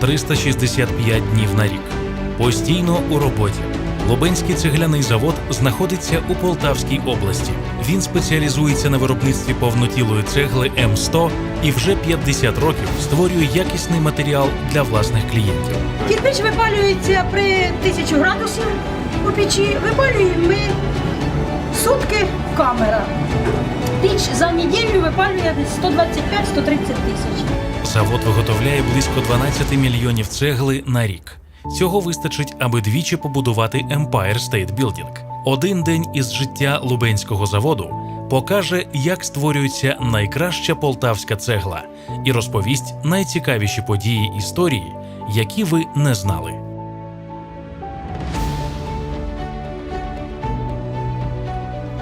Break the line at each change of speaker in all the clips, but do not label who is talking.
365 днів на рік. Постійно у роботі. Лубенський цегляний завод знаходиться у Полтавській області. Він спеціалізується на виробництві повнотілої цегли М100 і вже 50 років створює якісний матеріал для власних клієнтів.
Кирпич випалюється при 1000 градусів у печі. Випалюємо ми сутки камера. Піч за неділю випалює 125-130 тисяч.
Завод виготовляє близько 12 мільйонів цегли на рік. Цього вистачить, аби двічі побудувати Empire State Building. Один день із життя Лубенського заводу покаже, як створюється найкраща полтавська цегла, і розповість найцікавіші події історії, які ви не знали.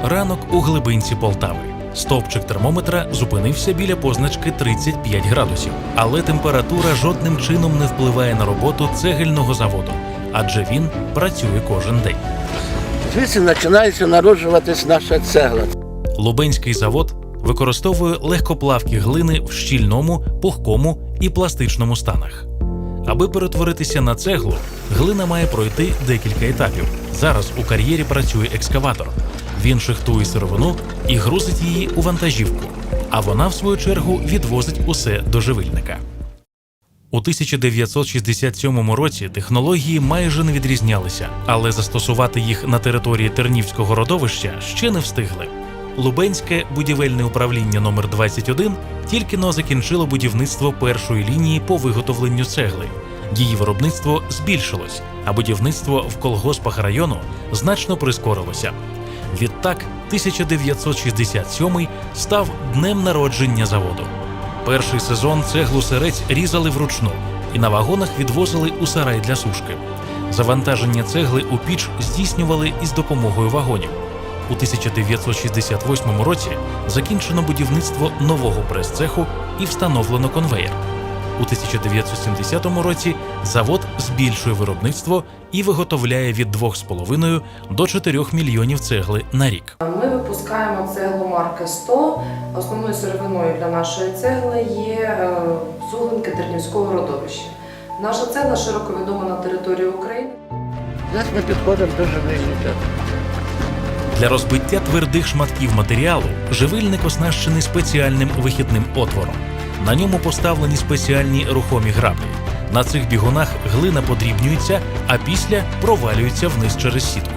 Ранок у глибинці Полтави. Стовпчик термометра зупинився біля позначки 35 градусів, але температура жодним чином не впливає на роботу цегельного заводу, адже він працює кожен день.
Звідси починається народжуватись наша цегла.
Лубенський завод використовує легкоплавкі глини в щільному, пухкому і пластичному станах. Аби перетворитися на цеглу, глина має пройти декілька етапів. Зараз у кар'єрі працює екскаватор. Він шихтує сировину і грузить її у вантажівку, а вона, в свою чергу, відвозить усе до живильника. У 1967 році технології майже не відрізнялися, але застосувати їх на території Тернівського родовища ще не встигли. Лубенське будівельне управління номер 21 тільки но закінчило будівництво першої лінії по виготовленню цегли. Її виробництво збільшилось, а будівництво в колгоспах району значно прискорилося. Відтак, 1967 став днем народження заводу. Перший сезон цеглу сирець різали вручну і на вагонах відвозили у сарай для сушки. Завантаження цегли у піч здійснювали із допомогою вагонів. У 1968 році закінчено будівництво нового прес-цеху і встановлено конвеєр. У 1970 році завод збільшує виробництво і виготовляє від 2,5 до 4 мільйонів цегли на рік.
Ми випускаємо цеглу марки 100. Основною сировиною для нашої цегли є е, суглинки Тернівського родовища. Наша цегла широко відома на території України.
Зараз ми підходимо до живильника.
Для розбиття твердих шматків матеріалу живильник оснащений спеціальним вихідним отвором. На ньому поставлені спеціальні рухомі граблі. На цих бігунах глина подрібнюється, а після провалюється вниз через сітку.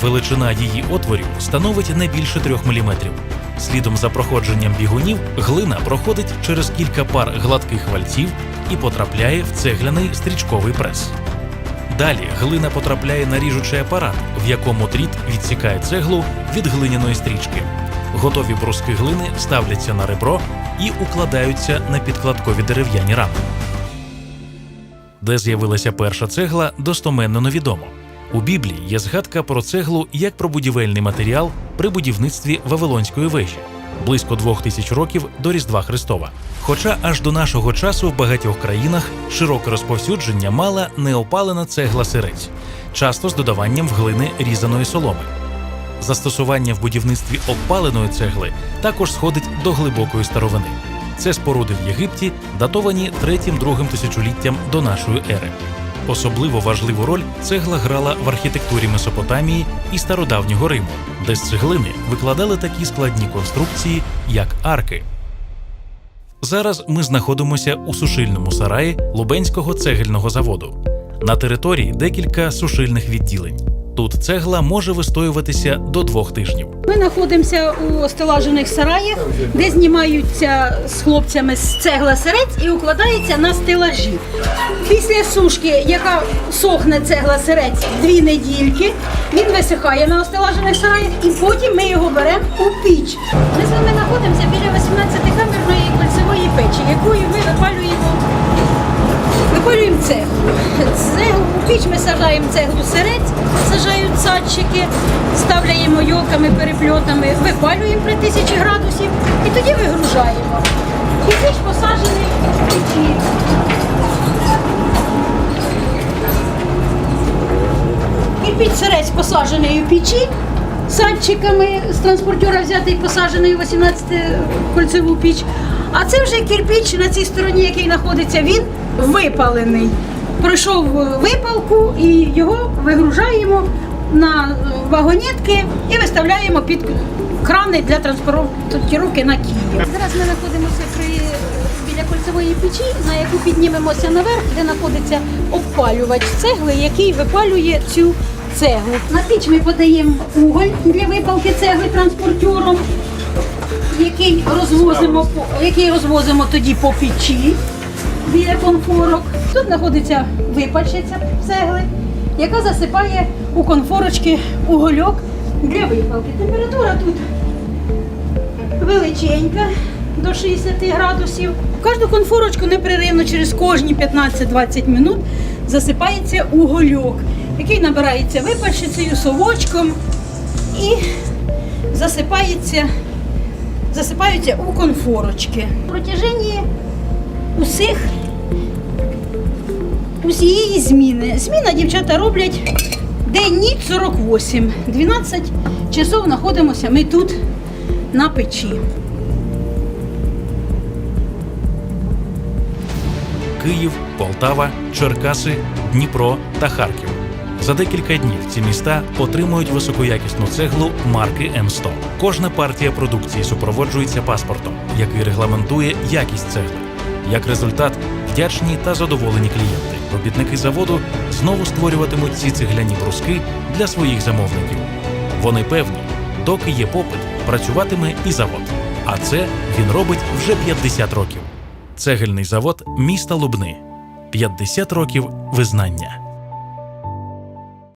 Величина її отворів становить не більше 3 мм. Слідом за проходженням бігунів глина проходить через кілька пар гладких вальців і потрапляє в цегляний стрічковий прес. Далі глина потрапляє на ріжучий апарат, в якому тріт відсікає цеглу від глиняної стрічки. Готові бруски глини ставляться на ребро і укладаються на підкладкові дерев'яні рами. Де з'явилася перша цегла, достоменно невідомо. У Біблії є згадка про цеглу як про будівельний матеріал при будівництві Вавилонської вежі близько двох тисяч років до Різдва Христова. Хоча аж до нашого часу в багатьох країнах широке розповсюдження мала неопалена цегла сирець, часто з додаванням в глини різаної соломи. Застосування в будівництві обпаленої цегли також сходить до глибокої старовини. Це споруди в Єгипті, датовані 3-2 тисячоліттям до нашої ери. Особливо важливу роль цегла грала в архітектурі Месопотамії і стародавнього Риму, де з цеглини викладали такі складні конструкції, як арки. Зараз ми знаходимося у сушильному сараї Лубенського цегельного заводу. На території декілька сушильних відділень. Тут цегла може вистоюватися до двох тижнів.
Ми знаходимося у стелажених сараях, де знімаються з хлопцями з цегла сирець і укладається на стелажі. Після сушки, яка сохне цегла сирець дві недільки, він висихає на остелажених сараях і потім ми його беремо у піч. Ми з вами знаходимося біля 18-камерної кольцевої печі, якою ми випалюємо піч цеглу сирець, сажають садчики, ставляємо йолками, перепльотами, випалюємо при тисячі градусів і тоді вигружаємо. І піч посаджений в печі. Кирпіч сирець посаджений у печі, садчиками з транспортера взятий посаджений у 18 кольцеву піч. А це вже кирпіч на цій стороні, який знаходиться він, випалений. Пройшов випалку і його вигружаємо на вагонетки і виставляємо під крани для транспортировки на Київ. Зараз ми знаходимося при біля кольцевої печі, на яку піднімемося наверх, де знаходиться обпалювач цегли, який випалює цю цеглу. На піч ми подаємо уголь для випалки цегли транспортером який розвозимо, який розвозимо тоді по печі біля конфорок. Тут знаходиться випальщиця цегли, яка засипає у конфорочки угольок для випалки. Температура тут величенька до 60 градусів. Кожну конфорочку непреривно через кожні 15-20 минут засипається угольок, який набирається випальщицею, совочком і засипається засипаються у конфорочки. В протяженні усіх усієї зміни. Зміна дівчата роблять день ніч 48. 12 часов знаходимося ми тут на печі.
Київ, Полтава, Черкаси, Дніпро та Харків. За декілька днів ці міста отримують високоякісну цеглу марки М100. Кожна партія продукції супроводжується паспортом, який регламентує якість цегли. Як результат, вдячні та задоволені клієнти. Робітники заводу знову створюватимуть ці цегляні бруски для своїх замовників. Вони певні, доки є попит, працюватиме і завод. А це він робить вже 50 років. Цегельний завод міста Лубни. 50 років визнання.